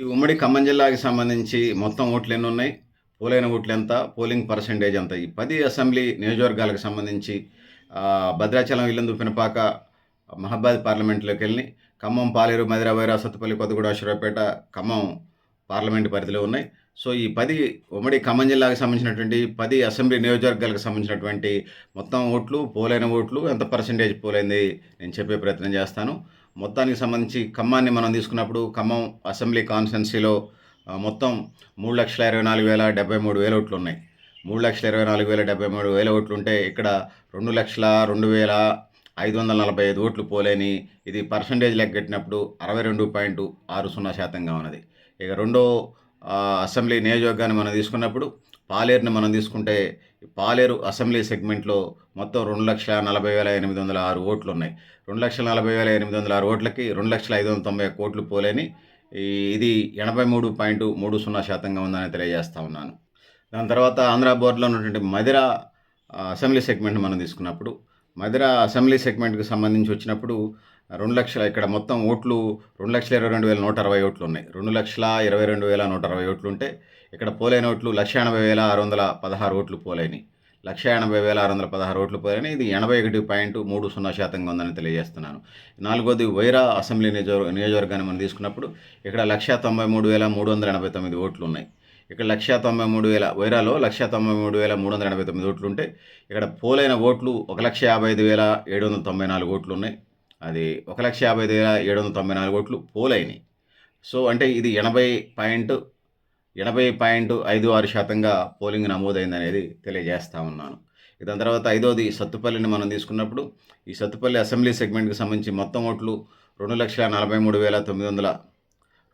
ఈ ఉమ్మడి ఖమ్మం జిల్లాకి సంబంధించి మొత్తం ఓట్లు ఎన్ని ఉన్నాయి? పోలైన ఓట్లు ఎంత? పోలింగ్ పర్సంటేజ్ ఎంత? ఈ పది అసెంబ్లీ నియోజకవర్గాలకు సంబంధించి భద్రాచలం ఇల్లందు పినపాక మహబాద్ పార్లమెంట్లోకి వెళ్ళి ఖమ్మం పాలేరు మదిరావైరా సత్తుపల్లి కొత్తగూడ అశ్వరాపేట ఖమ్మం పార్లమెంట్ పరిధిలో ఉన్నాయి. సో ఈ పది ఉమ్మడి ఖమ్మం జిల్లాకు సంబంధించినటువంటి పది అసెంబ్లీ నియోజకవర్గాలకు సంబంధించినటువంటి మొత్తం ఓట్లు పోలైన ఓట్లు ఎంత పర్సంటేజ్ పోలైంది? నేను చెప్పే ప్రయత్నం చేస్తాను. మొత్తానికి సంబంధించి ఖమ్మాన్ని మనం తీసుకున్నప్పుడు ఖమ్మం అసెంబ్లీ కాన్స్టెన్సీలో మొత్తం మూడు లక్షల ఇరవై నాలుగు వేల డెబ్బై మూడు వేల ఓట్లు ఉన్నాయి. మూడు లక్షల ఇరవై నాలుగు వేల డెబ్బై మూడు వేల ఓట్లు ఉంటే ఇక్కడ రెండు లక్షల రెండు వేల ఐదు వందల నలభై ఐదు ఓట్లు పోలేని ఇది పర్సంటేజ్ లెక్కట్టినప్పుడు అరవై రెండు పాయింట్ ఆరు సున్నా శాతంగా ఉన్నది. ఇక రెండో అసెంబ్లీ నియోజకవర్గాన్ని మనం తీసుకున్నప్పుడు పాలేరుని మనం తీసుకుంటే పాలేరు అసెంబ్లీ సెగ్మెంట్లో మొత్తం రెండు లక్షల నలభై వేల ఎనిమిది వందల ఆరు ఓట్లు ఉన్నాయి. రెండు లక్షల నలభై వేల ఎనిమిది వందల ఆరు ఓట్లకి రెండు లక్షల ఐదు వందల తొంభై కోట్లు పోలేని ఇది ఎనభై మూడు పాయింట్ మూడు సున్నా శాతంగా ఉందని తెలియజేస్తా ఉన్నాను. దాని తర్వాత ఆంధ్ర బోర్డులో ఉన్నటువంటి మదిర అసెంబ్లీ సెగ్మెంట్ మనం తీసుకున్నప్పుడు మదిర అసెంబ్లీ సెగ్మెంట్కి సంబంధించి వచ్చినప్పుడు రెండు లక్షల ఇక్కడ మొత్తం ఓట్లు రెండు లక్షల ఇరవై రెండు వేల నూట అరవై ఓట్లు ఉన్నాయి. రెండు లక్షల ఇరవై రెండు వేల నూట అరవై ఓట్లు ఉంటే ఇక్కడ పోలైన ఓట్లు లక్ష ఎనభై వేల ఆరు వందల పదహారు ఓట్లు పోలైనవి లక్ష ఎనభై వేల ఆరు వందల పదహారు ఓట్లు పోయాయని ఇది ఎనభై ఒకటి పాయింట్ మూడు సున్నా శాతంగా ఉందని తెలియజేస్తున్నాను. నాలుగోది వైరా అసెంబ్లీ నియోజక నియోజకవర్గాన్ని మనం తీసుకున్నప్పుడు ఇక్కడ లక్ష తొంభై మూడు వేల మూడు వందల ఎనభై తొమ్మిది ఓట్లు ఉన్నాయి. ఇక్కడ లక్ష తొంభై మూడు వేల వైరాలో లక్ష తొంభై మూడు వేల మూడు వందల ఎనభై తొమ్మిది ఓట్లు ఉంటే ఇక్కడ పోలైన ఓట్లు ఒక లక్ష యాభై ఐదు వేల ఏడు వందల తొంభై నాలుగు ఓట్లు ఉన్నాయి. అది ఒక లక్ష యాభై ఐదు వేల ఏడు వందల తొంభై నాలుగు ఓట్లు అయినాయి సో అంటే ఇది ఎనభై పాయింట్ ఎనభై పాయింట్ ఐదు ఆరు శాతంగా పోలింగ్ నమోదైంది అనేది తెలియజేస్తా ఉన్నాను. దాని తర్వాత ఐదోది సత్తుపల్లిని మనం తీసుకున్నప్పుడు ఈ సత్తుపల్లి అసెంబ్లీ సెగ్మెంట్కి సంబంధించి మొత్తం ఓట్లు రెండు లక్షల నలభై మూడు వేల తొమ్మిది వందల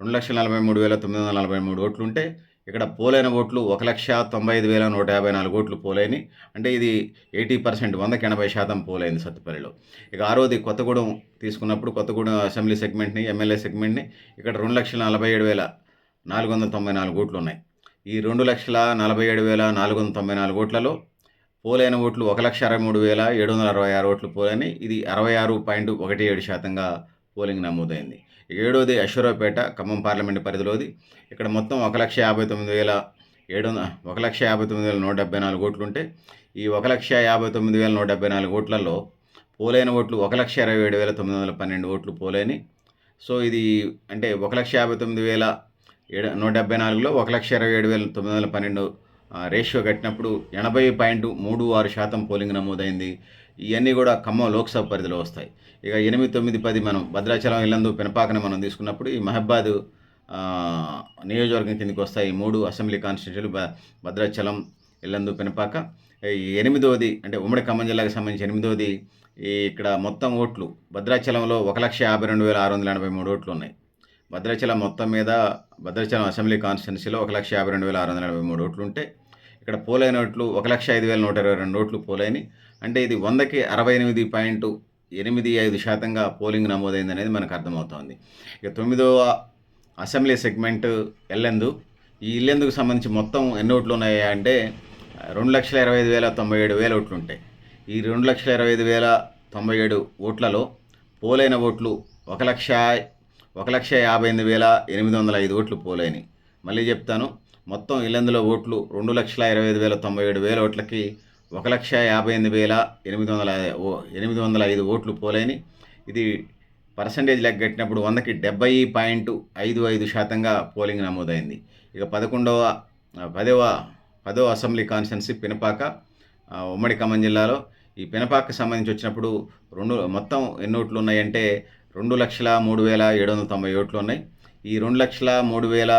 రెండు లక్షల నలభై మూడు వేల తొమ్మిది వందల నలభై మూడు ఓట్లు ఉంటే ఇక్కడ పోలైన ఓట్లు ఒక లక్ష తొంభై ఐదు వేల నూట యాభై నాలుగు ఓట్లు పోలేని అంటే ఇది ఎయిటీ పర్సెంట్ వందకి ఎనభై శాతం పోలైంది సత్తుపల్లిలో. ఇక ఆరోది కొత్తగూడెం తీసుకున్నప్పుడు కొత్తగూడెం అసెంబ్లీ సెగ్మెంట్ని ఎమ్మెల్యే సెగ్మెంట్ని ఇక్కడ రెండు లక్షల నలభై ఏడు వేల నాలుగు వందల తొంభై నాలుగు ఓట్లు ఉన్నాయి. ఈ రెండు లక్షల నలభై ఏడు వేల నాలుగు వందల తొంభై నాలుగు ఓట్లలో పోలైన ఓట్లు ఒక లక్ష అరవై మూడు వేల ఏడు వందల అరవై ఆరు ఓట్లు పోలని ఇది అరవై ఆరు పాయింట్ ఒకటి ఏడు శాతంగా పోలింగ్ నమోదైంది. ఏడోది అశ్వరావుపేట ఖమ్మం పార్లమెంట్ పరిధిలోది. ఇక్కడ మొత్తం ఒక లక్ష యాభై తొమ్మిది వేల ఏడు ఒక లక్ష యాభై తొమ్మిది వేల నూట డెబ్బై నాలుగు ఓట్లు ఉంటే ఈ ఒక లక్ష యాభై తొమ్మిది వేల నూట డెబ్బై నాలుగు ఓట్లలో పోలైన ఓట్లు ఒక లక్ష ఇరవై ఏడు వేల తొమ్మిది వందల పన్నెండు ఓట్లు పోలేని సో ఇది అంటే ఒక లక్ష యాభై తొమ్మిది వేల ఏడు నూట డెబ్బై నాలుగులో ఒక లక్ష ఇరవై ఏడు వేల తొమ్మిది వందల పన్నెండు రేషియో కట్టినప్పుడు ఎనభై పాయింట్ మూడు ఆరు శాతం పోలింగ్ నమోదైంది. ఇవన్నీ కూడా ఖమ్మం లోక్సభ పరిధిలో వస్తాయి. ఇక ఎనిమిది తొమ్మిది పది మనం భద్రాచలం ఇల్లందు పెనపాకని మనం తీసుకున్నప్పుడు ఈ మహబాద్ నియోజకవర్గం కిందకి వస్తాయి ఈ మూడు అసెంబ్లీ కాన్స్టిట్యూన్సీలు భద్రాచలం ఇల్లందు పెనపాక. ఈ ఎనిమిదోది అంటే ఉమ్మడి ఖమ్మం జిల్లాకు సంబంధించి ఎనిమిదోది ఈ ఇక్కడ మొత్తం ఓట్లు భద్రాచలంలో ఒక లక్ష యాభై రెండు వేల ఆరు వందల ఎనభై మూడు ఓట్లు ఉన్నాయి. భద్రాచలం మొత్తం మీద భద్రాచలం అసెంబ్లీ కాన్స్టిట్యున్సీలో ఒక లక్ష యాభై రెండు వేల ఆరు వందల ఎనభై మూడు ఓట్లు ఉంటే ఇక్కడ పోలై ఓట్లు ఒక లక్ష ఐదు వేల నూట ఇరవై రెండు ఓట్లు పోలైని అంటే ఇది వందకి అరవై ఎనిమిది పాయింట్ ఎనిమిది ఐదు శాతంగా పోలింగ్ నమోదైంది అనేది మనకు అర్థమవుతోంది. ఇక తొమ్మిదవ అసెంబ్లీ సెగ్మెంట్ ఎల్లెందు. ఈ ఇల్లెందుకు సంబంధించి మొత్తం ఎన్ని ఓట్లు ఉన్నాయా అంటే రెండు లక్షల ఇరవై ఐదు వేల తొంభై ఏడు వేల ఓట్లు ఉంటాయి. ఈ రెండు లక్షల ఇరవై ఐదు వేల తొంభై ఏడు ఓట్లలో పోలైన ఓట్లు ఒక లక్ష ఒక లక్ష యాభై ఎనిమిది వేల ఎనిమిది వందల ఐదు ఓట్లు పోలేని మళ్ళీ చెప్తాను మొత్తం ఇల్లందులో ఓట్లు రెండు లక్షల ఇరవై ఐదు వేల తొంభై ఏడు వేల ఓట్లకి ఒక లక్ష యాభై ఎనిమిది వేల ఎనిమిది వందల ఎనిమిది వందల ఐదు ఓట్లు పోలేని ఇది పర్సంటేజ్ లెక్క కట్టినప్పుడు వందకి డెబ్బై పాయింట్ ఐదు ఐదు శాతంగా పోలింగ్ నమోదైంది. ఇక పదకొండవ పదవ పదవ అసెంబ్లీ కాన్స్టిట్యున్సీ పినపాక ఉమ్మడి ఖమ్మం జిల్లాలో ఈ పినపాకకు సంబంధించి వచ్చినప్పుడు రెండు మొత్తం ఎన్ని ఓట్లు ఉన్నాయంటే రెండు లక్షల మూడు వేల ఏడు వందల తొంభై ఓట్లు ఉన్నాయి. ఈ రెండు లక్షల మూడు వేల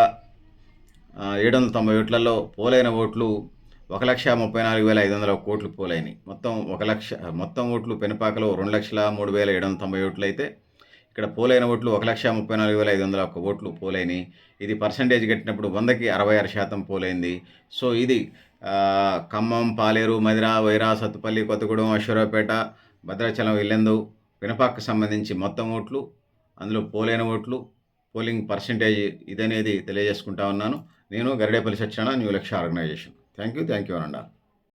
ఏడు వందల తొంభై ఓట్లలో పోలైన ఓట్లు ఒక లక్ష ముప్పై నాలుగు వేల ఐదు వందల కోట్లు ఓట్లు పోలైనవి మొత్తం ఒక లక్ష మొత్తం ఓట్లు పెనుపాకలో రెండు లక్షల మూడు వేల ఏడు వందల తొంభై ఓట్లు అయితే ఇక్కడ పోలైన ఓట్లు ఒక లక్ష ముప్పై నాలుగు వేల ఐదు వందల ఒక్క ఓట్లు పోలైనవి ఇది పర్సంటేజ్ కట్టినప్పుడు వందకి అరవై ఆరు శాతం పోలైంది. సో ఇది ఖమ్మం పాలేరు మదిర వైరా సత్తుపల్లి కొత్తగూడెం అశ్వరావుపేట భద్రాచలం ఇల్లెందు పినపాకకు సంబంధించి మొత్తం ఓట్లు అందులో పోలైన ఓట్లు పోలింగ్ పర్సంటేజ్ ఇదనేది తెలియజేసుకుంటా ఉన్నాను. నేను Garidepalli Satyanarayana new Lakshya organisation. Thank you thank you అనండా.